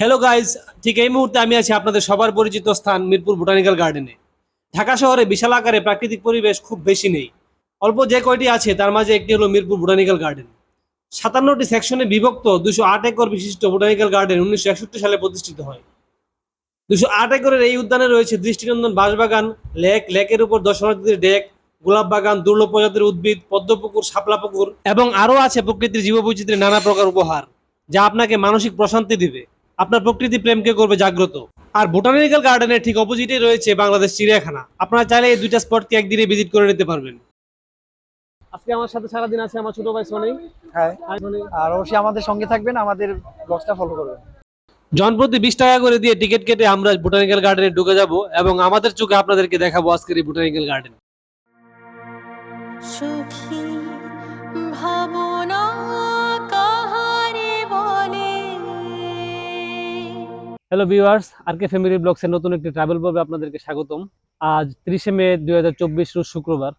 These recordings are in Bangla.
হ্যালো গাইজ ঠিক এই মুহূর্তে আমি আছি আপনাদের সবার পরিচিত স্থান মিরপুর বোটানিক্যাল গার্ডেনে। ঢাকা শহরে বিশাল আকারে প্রাকৃতিক পরিবেশ খুব বেশি নেই। অল্প যে কয়টি আছে, তার মাঝে একটি হলো মিরপুর বোটানিক্যাল গার্ডেন। সাতান্নটি সেকশনে বিভক্ত দুশো আট একর বিশিষ্ট বোটানিক্যাল গার্ডেন উনিশশো একষট্টি সালে প্রতিষ্ঠিত হয়। দুশো আট একরের এই উদ্যানে রয়েছে দৃষ্টিনন্দন বাঁশবাগান, লেক, লেকের উপর দর্শনার্থীদের ডেক, গোলাপ বাগান, দুর্লভ প্রজাতির উদ্ভিদ, পদ্মপুকুর, শাপলা পুকুর এবং আরও আছে প্রকৃতির জীববৈচিত্র্যের নানা প্রকার উপহার, যা আপনাকে মানসিক প্রশান্তি দিবে। আপনার প্রকৃতি প্রেমকে করবে জাগ্রত। আর বোটানিক্যাল গার্ডেনের ঠিক অপোজিটে রয়েছে বাংলাদেশ চিড়িয়াখানা। আপনারা চাইলে এই দুইটা স্পটকে একদিনে ভিজিট করে নিতে পারবেন। আজকে আমার সাথে সারাদিন আছে আমার ছোট ভাই সোনি। হ্যাঁ আর অবশ্যই আমাদের সঙ্গে থাকবেন আমাদের ব্লগটা ফলো করবেন। জনপ্রতি বিশ টাকা করে দিয়ে টিকিট কেটে আমরা বোটানিক্যাল গার্ডেনে ঢুকে যাব এবং আমাদের চোখে আপনাদেরকে দেখাবো আজকের এই বোটানিক্যাল গার্ডেন সুখী ভাবনা hello viewers R K family ব্লগসের নতুন একটি ট্রাভেল পর্বে আপনাদেরকে স্বাগতম। আজ ত্রিশে মে দুই হাজার চব্বিশ রোজ শুক্রবার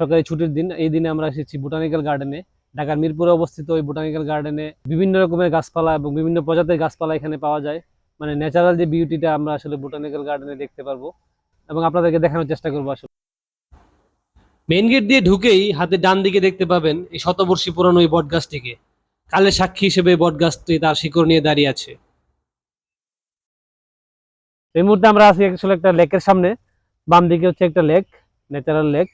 সরকারি ছুটির দিন। এই দিনে আমরা এসেছি বোটানিক্যাল গার্ডেনে ঢাকার মিরপুরে অবস্থিত ওই বোটানিক্যাল গার্ডেনে বিভিন্ন রকমের গাছপালা এবং বিভিন্ন প্রজাতির গাছপালা এখানে পাওয়া যায়। মানে ন্যাচারাল যে বিউটিটা আমরা আসলে বোটানিক্যাল গার্ডেনে দেখতে পারব। এবং আপনাদেরকে দেখানোর চেষ্টা করব আসলে। মেইন গেট দিয়ে ঢুকেই হাতে ডান দিকে দেখতে পাবেন এই শতবর্ষী পুরনো এই বট গাছটিকে কালের সাক্ষী হিসেবে বট গাছটি তার শিকড় নিয়ে দাঁড়িয়ে আছে। এই মুহূর্তে আমরা আছি আসলে একটা লেকের সামনে বাম দিকে হচ্ছে একটা লেক ন্যাচারাল লেক।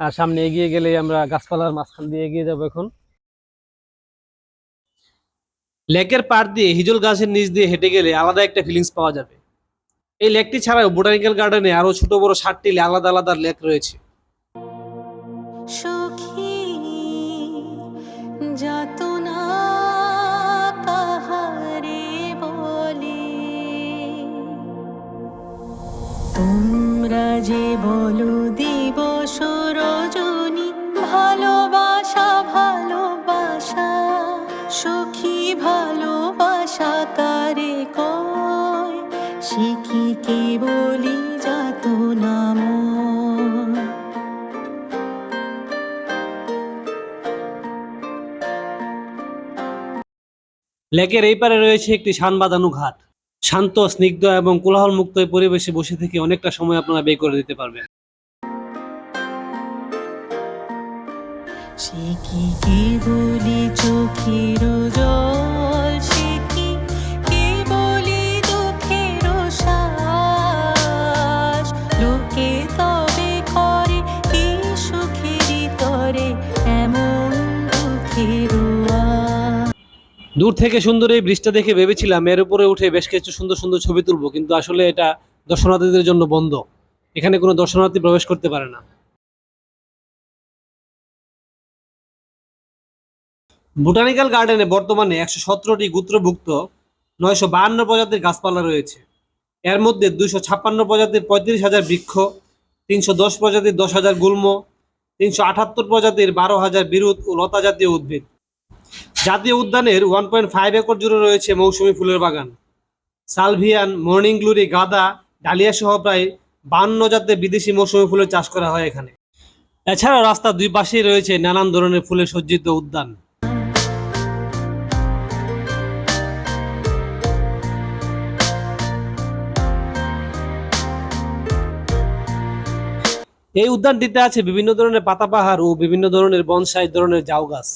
আর সামনে এগিয়ে গেলে আমরা গাছপালার মাঝখান দিয়ে এগিয়ে যাব এখন। লেকের পাড় দিয়ে হিজল গাছের নিচ দিয়ে হেঁটে গেলে আলাদা একটা ফিলিংস পাওয়া যাবে। এই লেকটি ছাড়াও বোটানিক্যাল গার্ডেনে আরও ছোট বড় ষাটটি আলাদা আলাদা লেক রয়েছে। তোমরা যে বলো দিবস রজনী ভালোবাসা ভালোবাসা, সখী ভালোবাসা কারে কয়? সে কি কেবলি যাত নাম? লেকের এই পারে রয়েছে একটি শান শান্ত, স্নিগ্ধ এবং কোলাহল মুক্ত এই পরিবেশে বসে থেকে অনেকটা সময় আপনারা ব্যয় করে দিতে পারবেন। কি বলি দূর থেকে সুন্দর এই ব্রিজটা দেখে ভেবেছিলাম, এর উপরে উঠে বেশ কিছু সুন্দর সুন্দর ছবি তুলবো, কিন্তু আসলে এটা দর্শনার্থীদের জন্য বন্ধ। এখানে কোনো দর্শনার্থী প্রবেশ করতে পারে না। বোটানিক্যাল গার্ডেনে বর্তমানে একশো সতেরোটি গুত্রভুক্ত, নয়শো বাহান্ন প্রজাতির গাছপালা রয়েছে। এর মধ্যে দুইশো ছাপ্পান্ন প্রজাতির পঁয়ত্রিশ হাজার বৃক্ষ, তিনশো দশ প্রজাতির দশ হাজার গুল্ম, তিনশো আটাত্তর প্রজাতির বারো হাজার বিরুৎ ও লতা জাতীয় উদ্ভিদ। জাতীয় উদ্যানের ওয়ান পয়েন্ট ফাইভ একর জুড়ে রয়েছে মৌসুমী ফুলের বাগান। সালভিয়ান, মর্নিং গ্লোরি, গাঁদা, ডালিয়া সহ প্রায় বান্ন জাতের বিদেশি মৌসুমী ফুলের চাষ করা হয় এখানে। এছাড়া রাস্তার দুই পাশেই রয়েছে নানান ধরনের ফুলে সজ্জিত উদ্যান। এই উদ্যানটিতে আছে বিভিন্ন ধরনের পাতাবাহার ও বিভিন্ন ধরনের বনসাই ধরনের জাউ গাছ।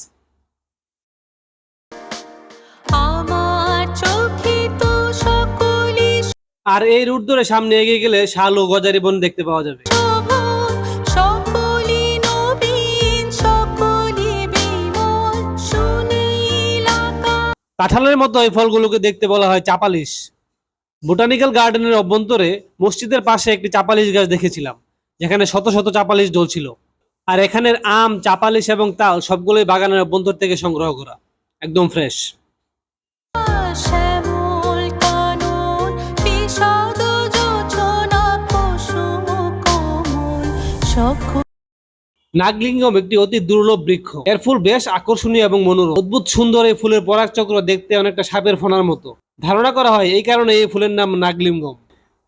আর এই রুট ধরে সামনে এগিয়ে গেলে শাল ও গজারি বন দেখতে পাওয়া যাবে। কাঁঠালের মতো এই ফলগুলোকে দেখতে বলা হয় চাপালিশ। বোটানিক্যাল গার্ডেনের অভ্যন্তরে মসজিদের পাশে একটি চাপালিশ গাছ দেখেছিলাম যেখানে শত শত চাপালিশ জ্বলছিল। আর এখানের আম চাপালিশ এবং তাল সবগুলোই বাগানের অভ্যন্তর থেকে সংগ্রহ করা একদম ফ্রেশ নাগলিঙ্গম একটি অতি দুর্লভ বৃক্ষ। এর ফুল বেশ আকর্ষণীয় এবং মনোরম। অদ্ভুত সুন্দর এই ফুলের পরাগচক্র দেখতে অনেকটা সাপের ফোনার মতো। ধারণা করা হয় এই কারণে এই ফুলের নাম নাগলিঙ্গম।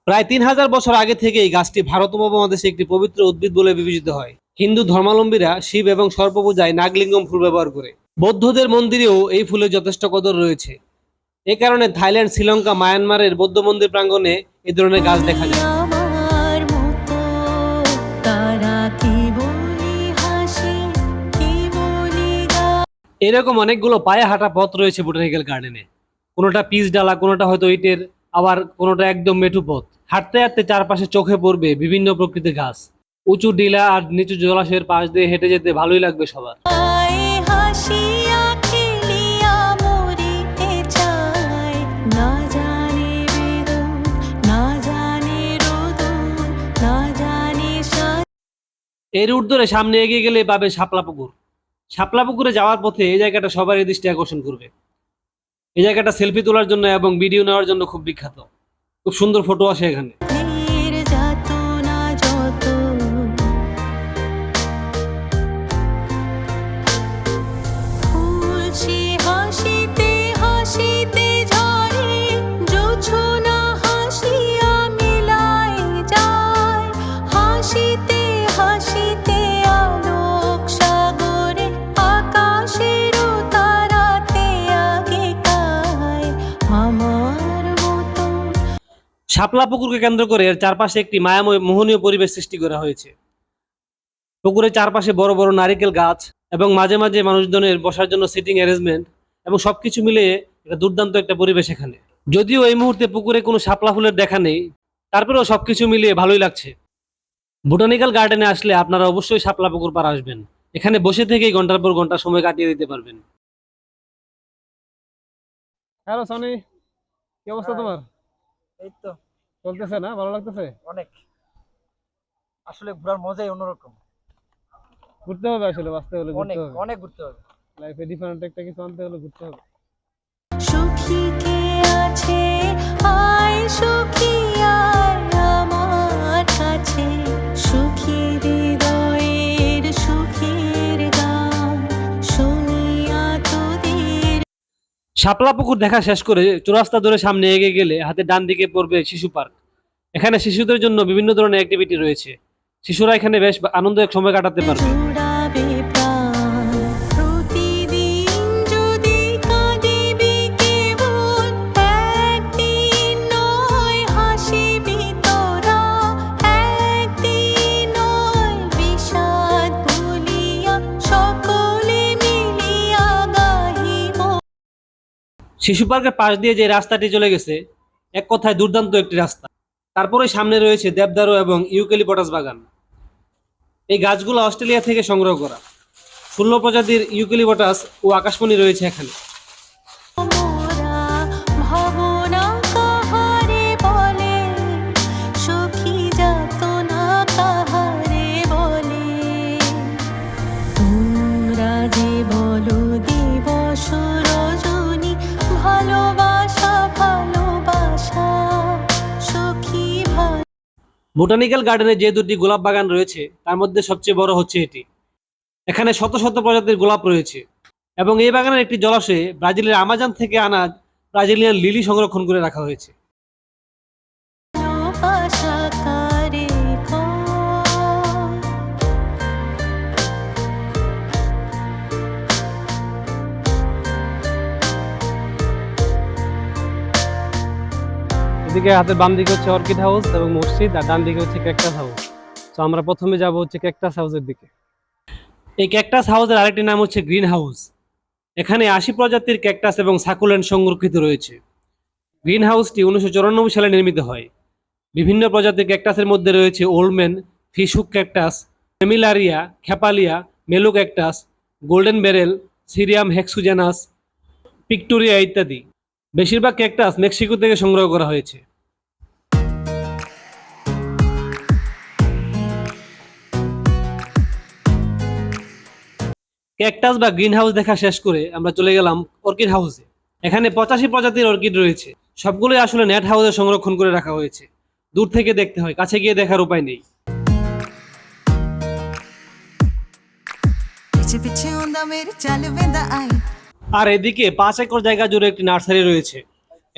প্রায় তিন হাজার বছর আগে থেকে এই গাছটি ভারত উপমহাদেশে একটি পবিত্র উদ্ভিদ বলে বিবেচিত হয়। হিন্দু ধর্মাবলম্বীরা শিব এবং সর্পপূজায় নাগলিঙ্গম ফুল ব্যবহার করে। বৌদ্ধদের মন্দিরেও এই ফুলের যথেষ্ট কদর রয়েছে। এ কারণে থাইল্যান্ড, শ্রীলঙ্কা, মায়ানমারের বৌদ্ধ মন্দির প্রাঙ্গণে এই ধরনের গাছ দেখা যায়। এরকম অনেকগুলো পায়ে হাঁটা পথ রয়েছে বোটানিক্যাল গার্ডেনে। কোনোটা পিচ ডালা কোনোটা হয়তো ইটের আবার কোনোটা একদম মেঠু পথ। হাঁটতে হাঁটতে চারপাশে চোখে পড়বে বিভিন্ন প্রকৃতির ঘাস উঁচু ডিলা আর নিচু জলাশয়ের পাশ দিয়ে হেঁটে যেতে ভালোই লাগবে সবার। এই রুট সামনে এগিয়ে গেলে পাবে শাপলা পুকুর। শাপলা পুকুরে যাওয়ার পথে এই জায়গাটা সবারই দৃষ্টি আকর্ষণ করবে। এই জায়গাটা সেলফি তোলার জন্য এবং ভিডিও নেওয়ার জন্য খুব বিখ্যাত। খুব সুন্দর ফটো আসে এখানে। হাসিতে হাসিতে শাপলা পুকুরকে কেন্দ্র করে এর চারপাশে একটি মায়াময় মোহনীয় পরিবেশ সৃষ্টি করা হয়েছে। পুকুরের চারপাশে বড় বড় নারিকেল গাছ এবং মাঝে মাঝে মানুষজনের বসার জন্য সিটিং অ্যারেঞ্জমেন্ট এবং সবকিছু মিলিয়ে একটা দুর্দান্ত একটা পরিবেশ এখানে। যদিও এই মুহূর্তে পুকুরে কোনো শাপলা ফুলের দেখা নেই তারপরেও সবকিছু মিলিয়ে ভালোই লাগছে। বোটানিক্যাল গার্ডেনে আসলে আপনারা অবশ্যই শাপলা পুকুর পার আসবেন। এখানে বসে থেকেই ঘণ্টার পর ঘণ্টা সময় কাটিয়ে দিতে পারবেন। হ্যালো সনি। কি অবস্থা তোমার? এই তো। চলতেছে না? ভালো লাগতেছে? অনেক। আসলে ঘোরার মজাই অন্যরকম। ঘুরতে হবে আসলে বাঁচতে হলে অনেক ঘুরতে হবে। অনেক ঘুরতে হবে। লাইফে ডিফারেন্ট একটা কিছু আনতে হলে ঘুরতে হবে। সুখী কে আছে? আয় সুখী শাপলা পুকুর দেখা শেষ করে চৌরাস্তা ধরে সামনে এগিয়ে গেলে হাতে ডান দিকে পড়বে শিশু পার্ক। এখানে শিশুদের জন্য বিভিন্ন ধরনের অ্যাক্টিভিটি রয়েছে। শিশুরা এখানে বেশ আনন্দ এক সময় কাটাতে পারবে। শিশু পার্কের পাশ দিয়ে যে রাস্তাটি চলে গেছে, এক কথায় দুর্দান্ত একটি রাস্তা। তারপরে সামনে রয়েছে দেবদারু এবং ইউক্যালিপটাস বাগান। এই গাছগুলো অস্ট্রেলিয়া থেকে সংগ্রহ করা। ষোলো প্রজাতির ইউক্যালিপটাস ও আকাশমণি রয়েছে এখানে। বোটানিক্যাল গার্ডেনে যে দুটি গোলাপ বাগান রয়েছে, তার মধ্যে সবচেয়ে বড় হচ্ছে এটি। এখানে শত শত প্রজাতির গোলাপ রয়েছে এবং এই বাগানের একটি জলাশয়ে ব্রাজিলের আমাজন থেকে আনা ব্রাজিলিয়ান লিলি সংরক্ষণ করে রাখা হয়েছে। এদিকে হাতের বাম দিকে হচ্ছে অর্কিড হাউস এবং মসজিদ, আর ডান দিকে হচ্ছে ক্যাকটাস হাউস তো আমরা প্রথমে যাব হচ্ছে ক্যাকটাস হাউসের দিকে। এই ক্যাকটাস হাউসের আরেকটি নাম হচ্ছে গ্রিন হাউস এখানে আশি প্রজাতির ক্যাকটাস এবং সাকুলেন্ট সংরক্ষিত রয়েছে। গ্রিন হাউসটি উনিশশো চুরানব্বই সালে নির্মিত হয়। বিভিন্ন প্রজাতির ক্যাকটাসের মধ্যে রয়েছে ওলমেন ফিশুক ক্যাকটাস ফেমিলারিয়া খেপালিয়া মেলু ক্যাকটাস গোল্ডেন বেরেল সিরিয়াম হেক্সুজেনাস পিকটোরিয়া ইত্যাদি। বেশিরভাগ ক্যাকটাস মেক্সিকো থেকে সংগ্রহ করা হয়েছে। ক্যাকটাস বা গ্রিন হাউস দেখা শেষ করে আমরা চলে গেলাম অর্কিড হাউসে। এখানে পঁচাশি প্রজাতির অর্কিড রয়েছে। সবগুলোই আসলে নেট হাউসে সংরক্ষণ করে রাখা হয়েছে। দূর থেকে দেখতে হয় কাছে গিয়ে দেখার উপায় নেই। আর এদিকে পাঁচ একর জায়গা জুড়ে একটি নার্সারি রয়েছে।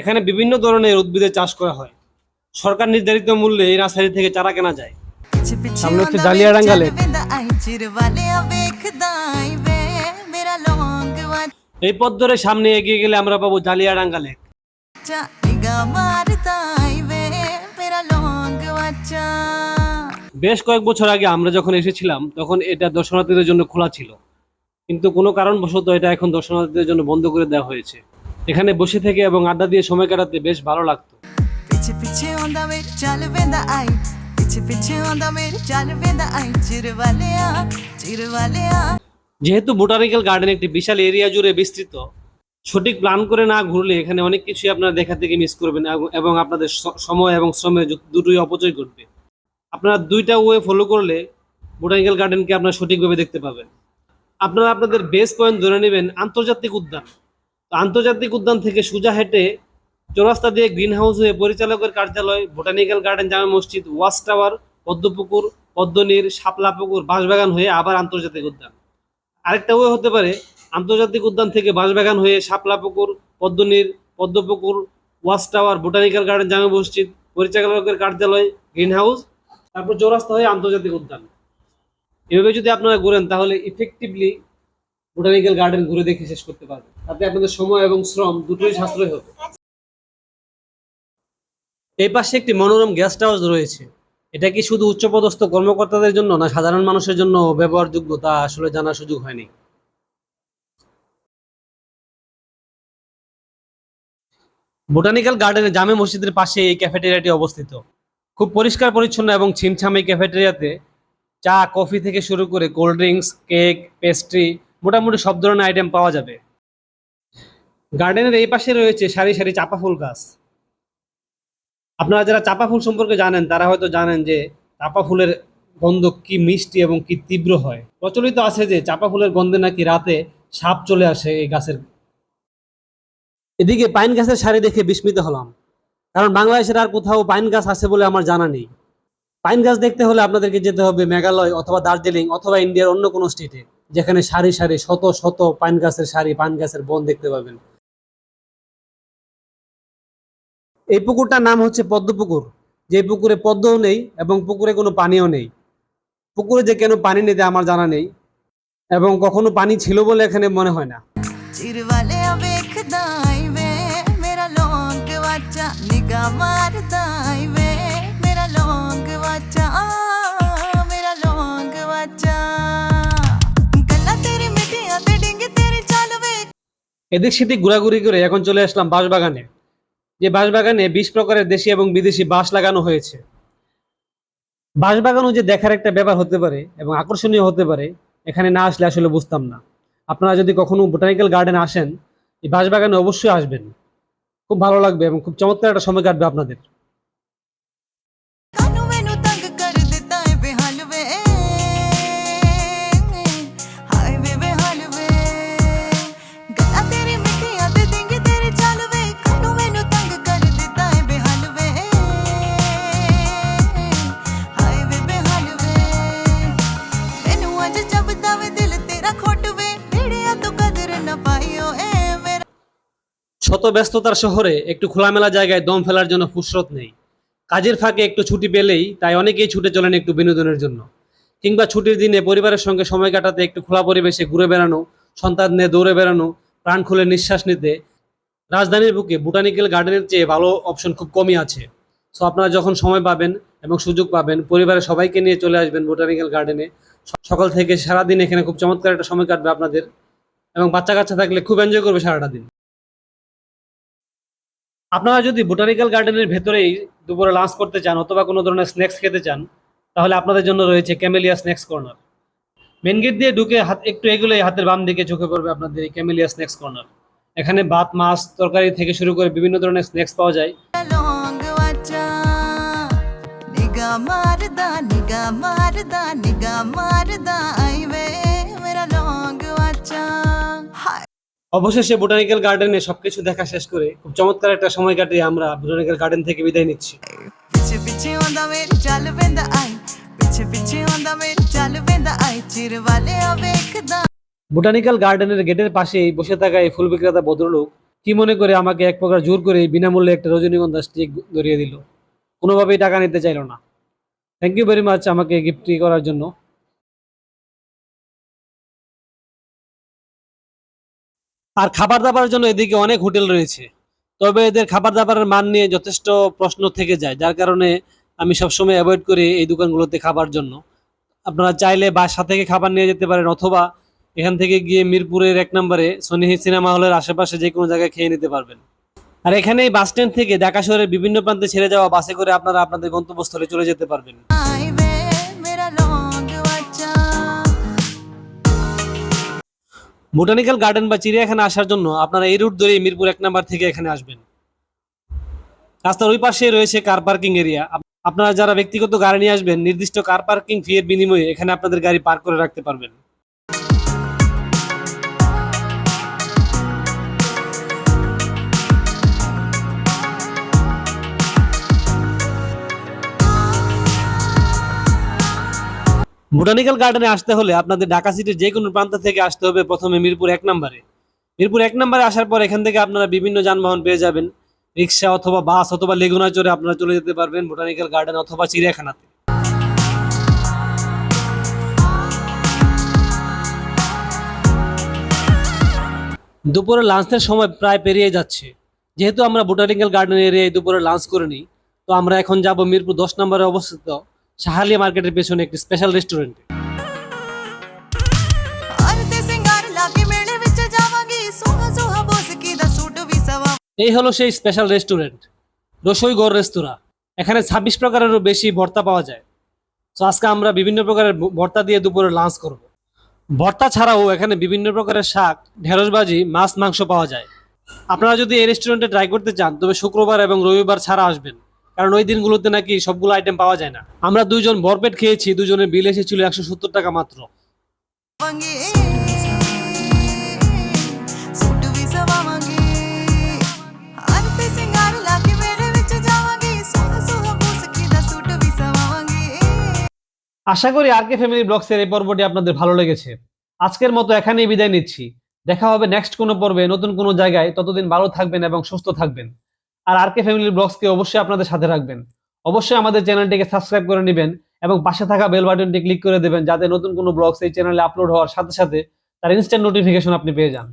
এখানে বিভিন্ন ধরনের উদ্ভিদের চাষ করা হয়। সরকার নির্ধারিত মূল্যে এই নার্সারি থেকে চারা কেনা যায়। সামনে হচ্ছে জালিয়াডাঙ্গা লেক এই পথ ধরে সামনে এগিয়ে গেলে আমরা পাবো জালিয়াডাঙ্গা লেক। বেশ কয়েক বছর আগে আমরা যখন এসেছিলাম তখন এটা দর্শনার্থীদের জন্য খোলা ছিল। কিন্তু কোনো কারণবশত এটা এখন দর্শনার্থীদের জন্য বন্ধ করে দেওয়া হয়েছে। এখানে বসে থেকে এবং আড্ডা দিয়ে সময় কাটাতে বেশ ভালো লাগতো। যেহেতু বোটানিক্যাল গার্ডেন একটি বিশাল এরিয়া জুড়ে বিস্তৃত, সঠিক প্ল্যান করে না ঘুরলে এখানে অনেক কিছুই আপনারা দেখা থেকে মিস করবেন এবং আপনাদের সময় এবং শ্রমের দুটোই অপচয় ঘটবে। আপনারা দুইটা ওয়ে ফলো করলে বোটানিক্যাল গার্ডেনকে আপনারা সঠিকভাবে দেখতে পাবেন। আপনারা আপনাদের বেস পয়েন্ট ধরে নেবেন আন্তর্জাতিক উদ্যান। আন্তর্জাতিক উদ্যান থেকে সোজা হেঁটে চৌরাস্তা দিয়ে গ্রিন হাউস হয়ে পরিচালকের কার্যালয় বোটানিক্যাল গার্ডেন জামে মসজিদ ওয়াচ টাওয়ার পদ্মপুকুর, পদ্মনীর, শাপলা পুকুর, বাঁশবাগান হয়ে আবার আন্তর্জাতিক উদ্যান। আরেকটা হতে পারে, আন্তর্জাতিক উদ্যান থেকে বাঁশবাগান হয়ে শাপলা পুকুর পদ্মনীর, পদ্মপুকুর, ওয়াচ টাওয়ার, বোটানিক্যাল গার্ডেন, জামে মসজিদ, পরিচালকের কার্যালয় গ্রিন হাউস তারপর চৌরাস্তা হয়ে আন্তর্জাতিক উদ্যান। এভাবে যদি আপনারা ঘুরেন, তাহলে ইফেক্টিভলি বোটানিক্যাল গার্ডেন ঘুরে দেখে শেষ করতে পারবেন। তাতে আপনাদের সময় এবং শ্রম দুটোই সাশ্রয় হবে। এই পাশে একটি মনোরম গেস্ট হাউস রয়েছে। এটা কি শুধু উচ্চপদস্থ কর্মকর্তাদের জন্য না সাধারণ মানুষের জন্য ব্যবহারযোগ্য তা আসলে জানার সুযোগ হয়নি? বোটানিক্যাল গার্ডেনের জামে মসজিদের পাশে এই ক্যাফেটেরিয়াটি অবস্থিত। খুব পরিষ্কার, পরিচ্ছন্ন এবং ছিমছাম এই ক্যাফেটেরিয়াতে চা, কফি থেকে শুরু করে কোল্ড ড্রিঙ্কস, কেক, পেস্ট্রি, মোটামুটি সব ধরনের আইটেম পাওয়া যাবে। গার্ডেনের এই পাশে রয়েছে সারি সারি চাপা ফুল গাছ। আপনারা যারা চাপা ফুল সম্পর্কে জানেন, তারা হয়তো জানেন যে চাপা ফুলের গন্ধ কি মিষ্টি এবং কি তীব্র হয়। প্রচলিত আছে যে চাপা ফুলের গন্ধে নাকি রাতে সাপ চলে আসে এই গাছের। এদিকে পাইন গাছের সারি দেখে বিস্মিত হলাম, কারণ বাংলাদেশের আর কোথাও পাইন গাছ আছে বলে আমার জানা নেই। পাইন গাছ দেখতে হলে আপনাদেরকে যেতে হবে মেঘালয় অথবা দার্জিলিং অথবা ইন্ডিয়ার অন্য কোনো স্টেটে, যেখানে সারি সারি শত শত পাইন গাছের সারি পাইন গাছের বন দেখতে পাবেন। এই পুকুরটার নাম হচ্ছে পদ্মপুকুর যে পুকুরে পদ্মও নেই এবং পুকুরে কোনো পানিও নেই। পুকুরে যে কেন পানি নেই আমার জানা নেই এবং কখনো পানি ছিল বলে এখানে মনে হয় না। এদিক সেদিক ঘোরাঘুরি করে এখন চলে আসলাম বাঁশবাগানে। যে বাঁশবাগানে বিশ প্রকারের দেশি এবং বিদেশি বাঁশ লাগানো হয়েছে। বাঁশবাগানও যে দেখার একটা ব্যাপার হতে পারে এবং আকর্ষণীয় হতে পারে, এখানে না আসলে আসলে বুঝতাম না। আপনারা যদি কখনো বোটানিক্যাল গার্ডেন আসেন, এই বাঁশবাগানে অবশ্যই আসবেন। খুব ভালো লাগবে এবং খুব চমৎকার একটা সময় কাটবে আপনাদের। শত ব্যস্ততার শহরে একটু খোলামেলা জায়গায় দম ফেলার জন্য ফুসরত নেই। কাজের ফাঁকে একটু ছুটি পেলেই তাই অনেকেই ছুটে চলেন একটু বিনোদনের জন্য। কিংবা ছুটির দিনে পরিবারের সঙ্গে সময় কাটাতে একটু খোলা পরিবেশে ঘুরে বেড়ানো, সন্তান নিয়ে দৌড়ে বেড়ানো, প্রাণ খুলে নিঃশ্বাস নিতে রাজধানীর বুকে বোটানিক্যাল গার্ডেনের চেয়ে ভালো অপশন খুব কমই আছে। সো আপনারা যখন সময় পাবেন এবং সুযোগ পাবেন, পরিবারের সবাইকে নিয়ে চলে আসবেন বোটানিক্যাল গার্ডেনে। সকাল থেকে সারাদিন এখানে খুব চমৎকার একটা সময় কাটবে আপনাদের এবং বাচ্চা কাচ্চা থাকলে খুব এনজয় করবে সারাটা দিন। আপনারা যদি বোটানিক্যাল গার্ডেনের ভেতরেই দুপুরে লাঞ্চ করতে চান অথবা কোনো ধরনের স্ন্যাক্স খেতে চান, তাহলে আপনাদের জন্য রয়েছে Camellia snacks corner main gate দিয়ে ঢুকে হাত, একটু এগুলোই হাতের বাম দিকে চোখে পড়বে আপনাদের এই ক্যামেলিয়া স্ন্যাক্স কর্নার এখানে ভাত, মাছ, তরকারি থেকে শুরু করে বিভিন্ন ধরনের স্ন্যাক্স পাওয়া যায়। অবশেষে বোটানিক্যাল গার্ডেনে সবকিছু দেখা শেষ করে খুব চমৎকার একটা সময় কাটিয়ে আমরা বোটানিক্যাল গার্ডেন থেকে বিদায় নিচ্ছি। বোটানিক্যাল গার্ডেনের গেটের পাশেই বসে থাকা এই ফুল বিক্রেতা ভদ্রলোক কি মনে করে আমাকে এক প্রকার জোর করে বিনামূল্যে একটা রজনীগন্ধা স্টিক ধরিয়ে দিল? কোনোভাবেই টাকা নিতে চাইল না। থ্যাংক ইউ ভেরি মাচ আমাকে গিফটটি করার জন্য। আর খাবার দাবারের জন্য এদিকে অনেক হোটেল রয়েছে। তবে এদের খাবার দাবারের মান নিয়ে যথেষ্ট প্রশ্ন থেকে যায়। যার কারণে আমি সবসময় অ্যাভয়েড করি এই দোকানগুলোতে খাবার জন্য। আপনারা চাইলে বাসা থেকে খাবার নিয়ে যেতে পারেন অথবা এখান থেকে গিয়ে মিরপুরের এক নম্বরে সনি সিনেমা হলের আশেপাশে যে কোনো জায়গায় খেয়ে নিতে পারবেন। আর এখানে এই বাস স্ট্যান্ড থেকে ঢাকা শহরের বিভিন্ন প্রান্তে ছেড়ে যাওয়া বাসে করে আপনারা আপনাদের গন্তব্যস্থলে চলে যেতে পারবেন। বোটানিক্যাল গার্ডেন বা চিড়িয়াখানা আসার জন্য আপনারা এই রুট ধরে মিরপুর এক নাম্বার থেকে এখানে আসবেন। রাস্তার ওই পাশে রয়েছে কার পার্কিং এরিয়া আপনারা যারা ব্যক্তিগত গাড়ি নিয়ে আসবেন, নির্দিষ্ট কার পার্কিং ফি এর বিনিময়ে এখানে আপনাদের গাড়ি পার্ক করে রাখতে পারবেন। বোটানিক্যাল গার্ডেনে আসতে হলে আপনাদের ঢাকা সিটির যে কোনো প্রান্ত থেকে আসতে হবে প্রথমে মিরপুর এক নম্বরে। মিরপুর এক নম্বরে আসার পর এখান থেকে আপনারা বিভিন্ন যানবাহন পেয়ে যাবেন। রিক্সা অথবা বাস অথবা লেগুনা চড়ে আপনারা চলে যেতে পারবেন বোটানিক্যাল গার্ডেন অথবা চিড়িয়াখানাতে। দুপুরে লাঞ্চের সময় প্রায় পেরিয়ে যাচ্ছে। যেহেতু আমরা বোটানিক্যাল গার্ডেন এরিয়ায় দুপুরে লাঞ্চ করে নিই, তো আমরা এখন যাব মিরপুর দশ নম্বরে অবস্থিত সাহালিয়া মার্কেটের পেছনে একটি স্পেশাল রেস্টুরেন্টে এই হলো সেই স্পেশাল রেস্টুরেন্ট রসইগড় রেস্তোরাঁ। এখানে ছাব্বিশ প্রকারেরও বেশি ভর্তা পাওয়া যায়। তো আজকে আমরা বিভিন্ন প্রকারের ভর্তা দিয়ে দুপুরে লাঞ্চ করব। ভর্তা ছাড়াও এখানে বিভিন্ন প্রকারের শাক ঢেঁড়সবাজি মাছ মাংস পাওয়া যায়। আপনারা যদি এই রেস্টুরেন্টে ট্রাই করতে চান তবে শুক্রবার এবং রবিবার ছাড়া আসবেন। কারণ ওই দিনগুলোতে নাকি সবগুলো আইটেম পাওয়া যায় না। আমরা দুইজন ভরপেট খেয়েছি দুজনের বিল এসেছিল একশো সত্তর টাকা মাত্র। আশা করি আর কে ফ্যামিলি ব্লগসের এই পর্বটি আপনাদের ভালো লেগেছে। আজকের মতো এখানেই বিদায় নিচ্ছি। দেখা হবে নেক্সট কোনো পর্বে নতুন কোনো জায়গায়। ততদিন ভালো থাকবেন এবং সুস্থ থাকবেন। আর আর কে ফ্যামিলি ব্লগসকে অবশ্যই আপনাদের সাথে রাখবেন। অবশ্যই আমাদের চ্যানেলটিকে সাবস্ক্রাইব করে নেবেন এবং পাশে থাকা বেল বাটনটি ক্লিক করে দেবেন যাতে নতুন কোনো ব্লগস এই চ্যানেলে আপলোড হওয়ার সাথে সাথে তার ইনস্ট্যান্ট নোটিফিকেশন আপনি পেয়ে যান।